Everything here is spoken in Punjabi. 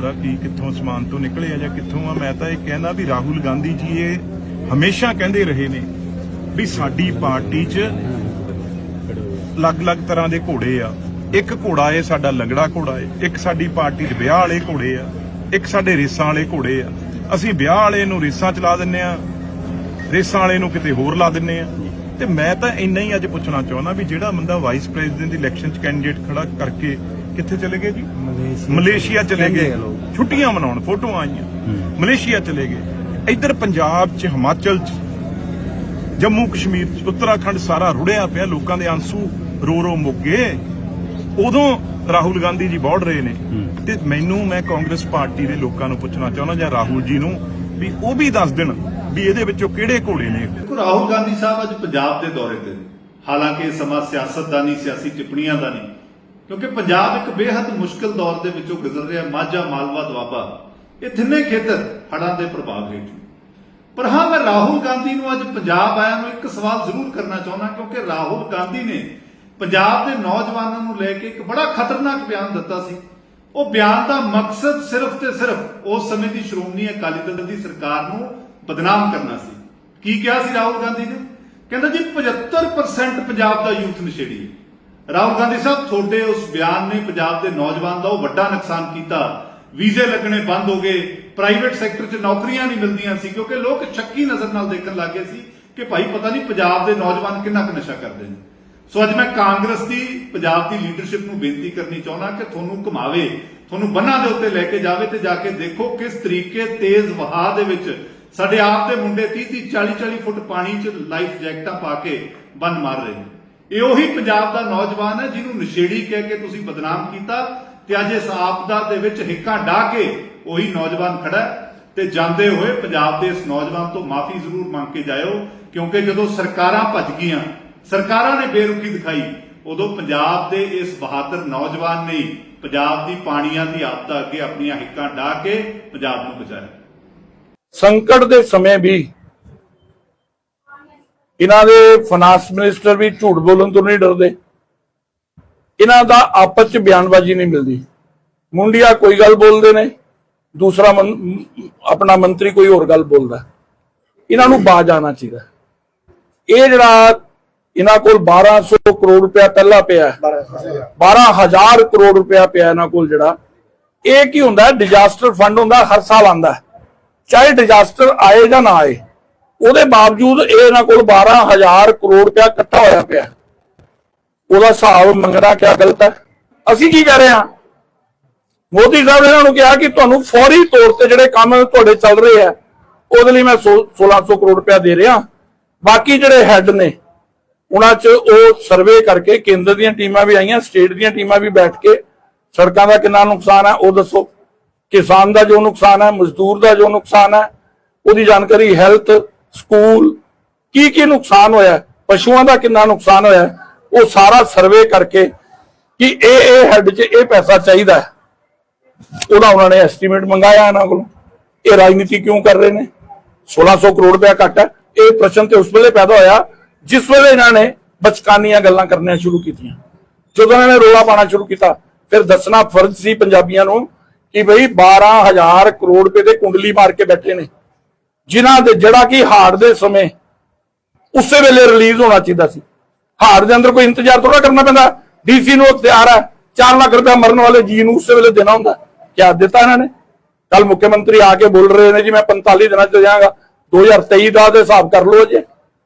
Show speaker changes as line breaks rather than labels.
ਪਤਾ ਕੀ ਕਿੱਥੋਂ ਸਮਾਨ ਤੋਂ ਨਿਕਲੇ ਆ ਜਾਂ ਕਿੱਥੋਂ ਆ, ਮੈਂ ਤਾਂ ਇਹ ਕਹਿੰਦਾ ਵੀ ਰਾਹੁਲ ਗਾਂਧੀ ਜੀ ਇਹ ਹਮੇਸ਼ਾ ਕਹਿੰਦੇ ਰਹੇ ਨੇ ਵੀ ਸਾਡੀ ਪਾਰਟੀ 'ਚ ਅਲੱਗ-ਅਲੱਗ ਤਰ੍ਹਾਂ ਦੇ ਘੋੜੇ ਆ। ਇੱਕ ਘੋੜਾ ਏ ਸਾਡਾ ਲੰਗੜਾ ਘੋੜਾ ਏ, ਇੱਕ ਸਾਡੀ ਪਾਰਟੀ 'ਚ ਵਿਆਹ ਵਾਲੇ ਘੋੜੇ ਆ, ਇੱਕ ਸਾਡੇ ਰੇਸਾਂ ਵਾਲੇ ਘੋੜੇ ਆ। ਅਸੀਂ ਵਿਆਹ ਵਾਲੇ ਨੂੰ ਰੇਸਾਂ ਚਲਾ ਦਿੰਨੇ ਆ, ਰੇਸਾਂ ਵਾਲੇ ਨੂੰ ਕਿਤੇ ਹੋਰ ਲਾ ਦਿੰਨੇ ਆ। ਤੇ ਮੈਂ ਤਾਂ ਇੰਨਾ ਹੀ ਅੱਜ ਪੁੱਛਣਾ ਚਾਹੁੰਦਾ ਵੀ ਜਿਹੜਾ ਬੰਦਾ ਵਾਈਸ ਪ੍ਰੈਜ਼ੀਡੈਂਟ ਦੀ ਇਲੈਕਸ਼ਨ 'ਚ ਕੈਂਡੀਡੇਟ ਖੜਾ ਕਰਕੇ ਕਿੱਥੇ ਚਲੇ ਗਏ ਜੀ? ਮਲੇਸ਼ੀਆ ਚਲੇ ਗਏ। ਛੁੱਟੀਆਂ ਮਨਾਉਣ ਫੋਟੋਆਂ ਆਈਆਂ। ਮਲੇਸ਼ੀਆ ਚਲੇ ਗਏ। ਇੱਧਰ ਪੰਜਾਬ 'ਚ ਹਿਮਾਚਲ 'ਚ ਜੰਮੂ ਕਸ਼ਮੀਰ 'ਚ ਉੱਤਰਾਖੰਡ ਸਾਰਾ ਰੁੜਿਆ ਪਿਆ ਲੋਕਾਂ ਦੇ ਆਂਸੂ ਰੋ ਰੋ ਮੁੱਕ ਗਏ। ਉਦੋਂ ਰਾਹੁਲ ਗਾਂਧੀ ਜੀ ਬੋੜ ਰਹੇ ਨੇ। ਤੇ ਮੈਨੂੰ ਮੈਂ ਕਾਂਗਰਸ ਪਾਰਟੀ ਦੇ ਲੋਕਾਂ ਨੂੰ ਪੁੱਛਣਾ ਚਾਹੁੰਦਾ ਜਾਂ ਰਾਹੁਲ ਜੀ ਨੂੰ ਵੀ ਉਹ ਵੀ ਦੱਸ ਦੇਣ ਵੀ ਇਹਦੇ ਵਿੱਚੋਂ ਕਿਹੜੇ ਘੋੜੇ ਨੇ।
ਦੇਖੋ ਰਾਹੁਲ ਗਾਂਧੀ ਸਾਹਿਬ ਅੱਜ ਪੰਜਾਬ ਦੇ ਦੌਰੇ ਤੇ ਹਾਲਾਂਕਿ ਇਹ ਸਮਾਂ ਸਿਆਸਤ ਦਾ ਨਹੀਂ ਸਿਆਸੀ ਟਿੱਪਣੀਆਂ ਦਾ ਨਹੀਂ। ਕਿਉਂਕਿ ਪੰਜਾਬ ਇੱਕ ਬੇਹੱਦ ਮੁਸ਼ਕਲ ਦੌਰ ਦੇ ਵਿੱਚੋਂ ਗੁਜ਼ਰ ਰਿਹਾ ਮਾਝਾ, ਮਾਲਵਾ, ਦੁਆਬਾ। ਇਹ ਤਿੰਨੇ ਖੇਤਰ ਹੜ੍ਹਾਂ ਦੇ ਪ੍ਰਭਾਵ ਹੇਠ ਪਰ ਹਾਂ, ਮੈਂ ਰਾਹੁਲ ਗਾਂਧੀ ਨੂੰ ਅੱਜ ਪੰਜਾਬ ਆਇਆ ਨੂੰ ਇੱਕ ਸਵਾਲ ਜ਼ਰੂਰ ਕਰਨਾ ਚਾਹੁੰਦਾ, ਕਿਉਂਕਿ ਰਾਹੁਲ ਗਾਂਧੀ ਨੇ ਪੰਜਾਬ ਦੇ ਨੌਜਵਾਨਾਂ ਨੂੰ ਲੈ ਕੇ ਇੱਕ ਬੜਾ ਖਤਰਨਾਕ ਬਿਆਨ ਦਿੱਤਾ ਸੀ। ਉਹ ਬਿਆਨ ਦਾ ਮਕਸਦ ਸਿਰਫ ਤੇ ਸਿਰਫ ਉਸ ਸਮੇਂ ਦੀ ਸ਼੍ਰੋਮਣੀ ਅਕਾਲੀ ਦਲ ਦੀ ਸਰਕਾਰ ਨੂੰ ਬਦਨਾਮ ਕਰਨਾ ਸੀ। ਕੀ ਕਿਹਾ ਸੀ ਰਾਹੁਲ ਗਾਂਧੀ ਨੇ? ਕਹਿੰਦਾ ਜੀ 75% ਪੰਜਾਬ ਦਾ ਯੂਥ ਨਸ਼ੇੜੀ ਹੈ। ਰਾਹੁਲ ਗਾਂਧੀ ਸਾਹਿਬ, ਤੁਹਾਡੇ ਉਸ ਬਿਆਨ ਨੇ ਪੰਜਾਬ ਦੇ ਨੌਜਵਾਨ ਦਾ ਉਹ ਵੱਡਾ ਨੁਕਸਾਨ ਕੀਤਾ। ਵੀਜ਼ੇ ਲੱਗਣੇ ਬੰਦ ਹੋ ਗਏ, ਪ੍ਰਾਈਵੇਟ ਸੈਕਟਰ 'ਚ ਨੌਕਰੀਆਂ ਨਹੀਂ ਮਿਲਦੀਆਂ ਸੀ, ਕਿਉਂਕਿ ਲੋਕ ਸ਼ੱਕੀ ਨਜ਼ਰ ਨਾਲ ਦੇਖਣ ਲੱਗੇ ਸੀ ਕਿ ਭਾਈ ਪਤਾ ਨਹੀਂ ਪੰਜਾਬ ਦੇ ਨੌਜਵਾਨ ਕਿੰਨਾ ਕੁ ਨਸ਼ਾ ਕਰਦੇ ਨੇ। ਸੋ ਅੱਜ ਮੈਂ ਕਾਂਗਰਸ ਦੀ, ਪੰਜਾਬ ਦੀ ਲੀਡਰਸ਼ਿਪ ਨੂੰ ਬੇਨਤੀ ਕਰਨੀ ਚਾਹੁੰਦਾ ਕਿ ਤੁਹਾਨੂੰ ਘੁਮਾਵੇ, ਤੁਹਾਨੂੰ ਬੰਨਾਂ ਦੇ ਉੱਤੇ ਲੈ ਕੇ ਜਾਵੇ ਤੇ ਜਾ ਕੇ ਦੇਖੋ ਕਿਸ ਤਰੀਕੇ ਤੇਜ਼ ਵਹਾਅ ਦੇ ਵਿੱਚ ਸਾਡੇ ਆਪ ਦੇ ਮੁੰਡੇ 30 30 40 40 ਫੁੱਟ ਪਾਣੀ 'ਚ ਲਾਈਫ ਜੈਕਟਾਂ ਪਾ ਕੇ ਬੰਨ ਮਾਰ ਰਹੇ ਨੇ। ਇਹ ਉਹੀ ਪੰਜਾਬ ਦਾ ਨੌਜਵਾਨ ਹੈ ਜਿਹਨੂੰ ਨਸ਼ੇੜੀ ਕਹਿ ਕੇ ਤੁਸੀਂ ਬਦਨਾਮ ਕੀਤਾ ਤੇ ਅੱਜ ਇਸ ਆਪਦਾ ਦੇ ਵਿੱਚ ਹਿੱਕਾਂ ਢਾਹ ਕੇ ਉਹੀ ਨੌਜਵਾਨ ਖੜਾ ਤੇ ਜਾਂਦੇ ਹੋਏ ਪੰਜਾਬ ਦੇ ਇਸ ਨੌਜਵਾਨ ਤੋਂ ਮਾਫੀ ਜ਼ਰੂਰ ਮੰਗ ਕੇ ਜਾਇਓ, ਕਿਉਂਕਿ ਜਦੋਂ ਸਰਕਾਰਾਂ ਭੱਜ ਗਈਆਂ, ਸਰਕਾਰਾਂ ਨੇ ਬੇਰੁਖੀ ਦਿਖਾਈ, ਉਦੋਂ ਪੰਜਾਬ ਦੇ ਇਸ ਬਹਾਦਰ ਨੌਜਵਾਨ ਨੇ ਪੰਜਾਬ ਦੀ ਪਾਣੀਆਂ ਦੀ ਆਪਦਾ ਅੱਗੇ ਆਪਣੀਆਂ ਹਿੱਕਾਂ ਢਾਹ ਕੇ ਪੰਜਾਬ ਨੂੰ ਬਚਾਇਆ।
ਸੰਕਟ ਦੇ ਸਮੇਂ ਵੀ ਇਹਨਾਂ ਦੇ ਫਾਈਨਾਂਸ ਮਿਨਿਸਟਰ ਵੀ ਝੂਠ ਬੋਲਣ ਤੋਂ ਨਹੀਂ ਡਰਦੇ। ਇਹਨਾਂ ਦਾ ਆਪਸ ਚ ਬਿਆਨਬਾਜ਼ੀ ਨਹੀਂ ਮਿਲਦੀ। ਮੁੰਡਿਆ ਕੋਈ ਗੱਲ ਬੋਲਦੇ ਨੇ, ਦੂਸਰਾ ਮੰ- ਆਪਣਾ ਮੰਤਰੀ ਕੋਈ ਹੋਰ ਗੱਲ ਬੋਲਦਾ। ਇਹਨਾਂ ਨੂੰ ਬਾਜ ਆਣਾ ਚਾਹੀਦਾ। ਇਹ ਜਿਹੜਾ ਇਹਨਾਂ ਕੋਲ 1200 ਕਰੋੜ ਰੁਪਇਆ ਪਹਿਲਾਂ ਪਿਆ ਹੈ। 12000 ਕਰੋੜ ਰੁਪਇਆ ਪਿਆ ਇਹਨਾਂ ਕੋਲ ਜਿਹੜਾ। ਇਹ ਕੀ ਹੁੰਦਾ ਡਿਜ਼ਾਸਟਰ ਫੰਡ ਹੁੰਦਾ, ਹਰ ਸਾਲ ਆਂਦਾ ਚਾਹੇ ਡਿਜ਼ਾਸਟਰ ਆਏ ਜਾਂ ਨਾ ਆਏ ਉਹਦੇ ਬਾਵਜੂਦ ਇਹ ਇਹਨਾਂ ਕੋਲ 12000 ਕਰੋੜ ਰੁਪਇਆ ਇਕੱਠਾ ਹੋਇਆ ਪਿਆ। ਉਹਦਾ ਹਿਸਾਬ ਮੰਗਣਾ ਕਿਆ ਗਲਤ ਹੈ? ਅਸੀਂ ਕੀ ਕਰ ਰਹੇ ਹਾਂ? ਮੋਦੀ ਸਾਹਿਬ ਨੇ ਇਹਨਾਂ ਨੂੰ ਕਿਹਾ ਕਿ ਤੁਹਾਨੂੰ ਫੌਰੀ ਤੌਰ ਤੇ ਜਿਹੜੇ ਕੰਮ ਤੁਹਾਡੇ ਚੱਲ ਰਹੇ ਆ ਉਹਦੇ ਲਈ ਮੈਂ ਸੋ- 1600 ਕਰੋੜ ਰੁਪਇਆ ਦੇ ਰਿਹਾ। ਬਾਕੀ ਜਿਹੜੇ ਹੈੱਡ ਨੇ, ਉਹਨਾਂ 'ਚ ਉਹ ਸਰਵੇ ਕਰਕੇ ਕੇਂਦਰ ਦੀਆਂ ਟੀਮਾਂ ਵੀ ਆਈਆਂ, ਸਟੇਟ ਦੀਆਂ ਟੀਮਾਂ ਵੀ ਬੈਠ ਕੇ ਸੜਕਾਂ ਦਾ ਕਿੰਨਾ ਨੁਕਸਾਨ ਹੈ, ਉਹ ਦੱਸੋ। ਕਿਸਾਨ ਦਾ ਜੋ ਨੁਕਸਾਨ ਹੈ, ਮਜ਼ਦੂਰ ਦਾ ਜੋ ਨੁਕਸਾਨ ਹੈ, ਉਹਦੀ ਜਾਣਕਾਰੀ ਹੈਲਥ ਸਕੂਲ ਕੀ ਕੀ ਨੁਕਸਾਨ ਹੋਇਆ, ਪਸ਼ੂਆਂ ਦਾ ਕਿੰਨਾ ਨੁਕਸਾਨ ਹੋਇਆ, ਉਹ ਸਾਰਾ ਸਰਵੇ ਕਰਕੇ ਕਿ ਇਹ ਇਹ ਹੈੱਡ 'ਚ ਇਹ ਪੈਸਾ ਚਾਹੀਦਾ ਹੈ। ਉਹਦਾ ਉਹਨਾਂ ਨੇ ਐਸਟੀਮੇਟ ਮੰਗਾਇਆ ਇਹਨਾਂ ਕੋਲੋਂ, ਇਹ ਰਾਜਨੀਤੀ ਕਿਉਂ ਕਰ ਰਹੇ ਨੇ? 1600 ਕਰੋੜ ਰੁਪਇਆ ਘੱਟ ਹੈ। ਇਹ ਪ੍ਰਸ਼ਨ ਤੇ ਉਸ ਵੇਲੇ ਪੈਦਾ ਹੋਇਆ, ਜਿਸ ਵੇਲੇ ਇਹਨਾਂ ਨੇ ਬਚਕਾਨੀਆਂ ਗੱਲਾਂ ਕਰਨੀਆਂ ਸ਼ੁਰੂ ਕੀਤੀਆਂ। ਜਦੋਂ ਇਹਨਾਂ ਨੇ ਰੋਲਾ ਪਾਣਾ ਸ਼ੁਰੂ ਕੀਤਾ, ਫਿਰ ਦੱਸਣਾ ਫਰਜ਼ ਸੀ ਪੰਜਾਬੀਆਂ ਨੂੰ ਕਿ ਭਈ 12000 ਕਰੋੜ ਰੁਪਏ ਦੇ ਕੁੰਡਲੀ ਮਾਰ ਕੇ ਬੈਠੇ ਨੇ। ਜਿਨ੍ਹਾਂ ਦੇ ਜਿਹੜਾ ਕਿ ਹਾਰ ਦੇ ਸਮੇਂ ਉਸੇ ਵੇਲੇ ਰਿਲੀਜ਼ ਹੋਣਾ ਚਾਹੀਦਾ ਸੀ। ਹਾਰ ਦੇ ਅੰਦਰ ਕੋਈ ਇੰਤਜ਼ਾਰ ਥੋੜਾ ਕਰਨਾ ਪੈਂਦਾ। ਡੀਸੀ ਨੂੰ ਤਿਆਰ ਹੈ। 4 ਲੱਖ ਰੁਪਏ ਮਰਨ ਵਾਲੇ ਜੀ ਨੂੰ ਉਸੇ ਵੇਲੇ ਦੇਣਾ ਹੁੰਦਾ। ਕਿਆ ਦਿੱਤਾ ਇਹਨਾਂ ਨੇ। ਕੱਲ ਮੁੱਖ ਮੰਤਰੀ ਆ ਕੇ ਬੋਲ ਰਹੇ ਨੇ ਜੀ, ਮੈਂ 45 ਦਿਨਾਂ ਚ ਜਾਵਾਂਗਾ 2023 ਦਾ ਤੇ ਹਿਸਾਬ ਕਰ ਲਓ ਜੇ